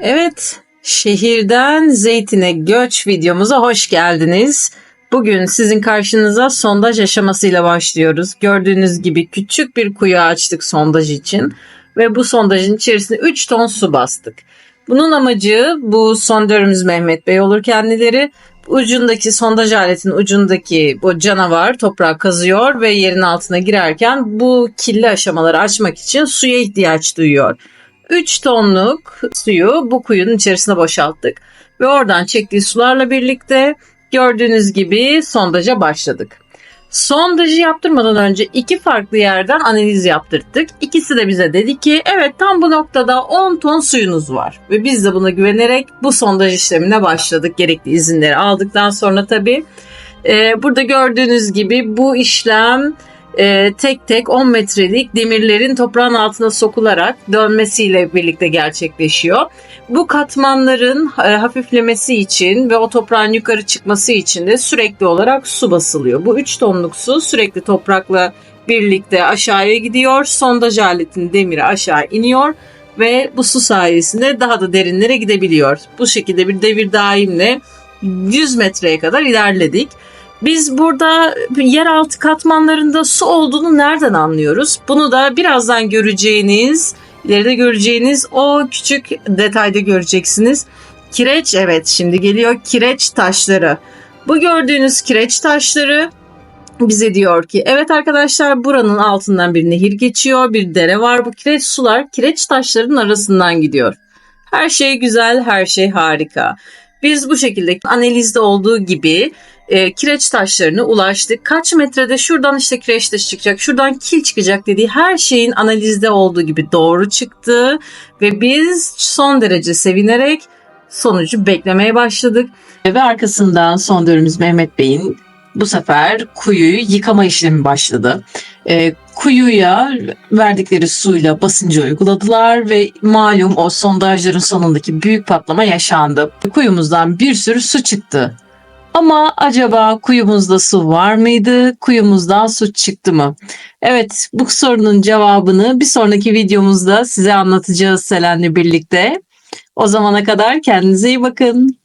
Evet, şehirden zeytine göç videomuza hoş geldiniz. Bugün sizin karşınıza sondaj aşamasıyla başlıyoruz. Gördüğünüz gibi küçük bir kuyu açtık sondaj için ve bu sondajın içerisine 3 ton su bastık. Bunun amacı bu sondörümüz Mehmet Bey olur kendileri Ucundaki sondaj aletinin ucundaki bu canavar toprağı kazıyor ve yerin altına girerken bu kirli aşamaları açmak için suya ihtiyaç duyuyor. 3 tonluk suyu bu kuyunun içerisine boşalttık ve oradan çektiği sularla birlikte gördüğünüz gibi sondaja başladık. Sondajı yaptırmadan önce iki farklı yerden analiz yaptırdık. İkisi de bize dedi ki evet tam bu noktada 10 ton suyunuz var. Ve biz de buna güvenerek bu sondaj işlemine başladık. Gerekli izinleri aldıktan sonra tabii. Ee, burada gördüğünüz gibi bu işlem e, tek tek 10 metrelik demirlerin toprağın altına sokularak dönmesiyle birlikte gerçekleşiyor. Bu katmanların e, hafiflemesi için ve o toprağın yukarı çıkması için de sürekli olarak su basılıyor. Bu 3 tonluk su sürekli toprakla birlikte aşağıya gidiyor. Sondaj aletinin demiri aşağı iniyor ve bu su sayesinde daha da derinlere gidebiliyor. Bu şekilde bir devir daimle 100 metreye kadar ilerledik. Biz burada yeraltı katmanlarında su olduğunu nereden anlıyoruz? Bunu da birazdan göreceğiniz, ileride göreceğiniz o küçük detayda göreceksiniz. Kireç evet şimdi geliyor kireç taşları. Bu gördüğünüz kireç taşları bize diyor ki evet arkadaşlar buranın altından bir nehir geçiyor, bir dere var. Bu kireç sular kireç taşlarının arasından gidiyor. Her şey güzel, her şey harika. Biz bu şekilde analizde olduğu gibi e, kireç taşlarına ulaştık. Kaç metrede şuradan işte kireç taşı çıkacak, şuradan kil çıkacak dediği her şeyin analizde olduğu gibi doğru çıktı. Ve biz son derece sevinerek sonucu beklemeye başladık. Ve arkasından son dönümümüz Mehmet Bey'in bu sefer kuyuyu yıkama işlemi başladı. E, kuyuya verdikleri suyla basıncı uyguladılar ve malum o sondajların sonundaki büyük patlama yaşandı. Kuyumuzdan bir sürü su çıktı. Ama acaba kuyumuzda su var mıydı? Kuyumuzdan su çıktı mı? Evet, bu sorunun cevabını bir sonraki videomuzda size anlatacağız Selen'le birlikte. O zamana kadar kendinize iyi bakın.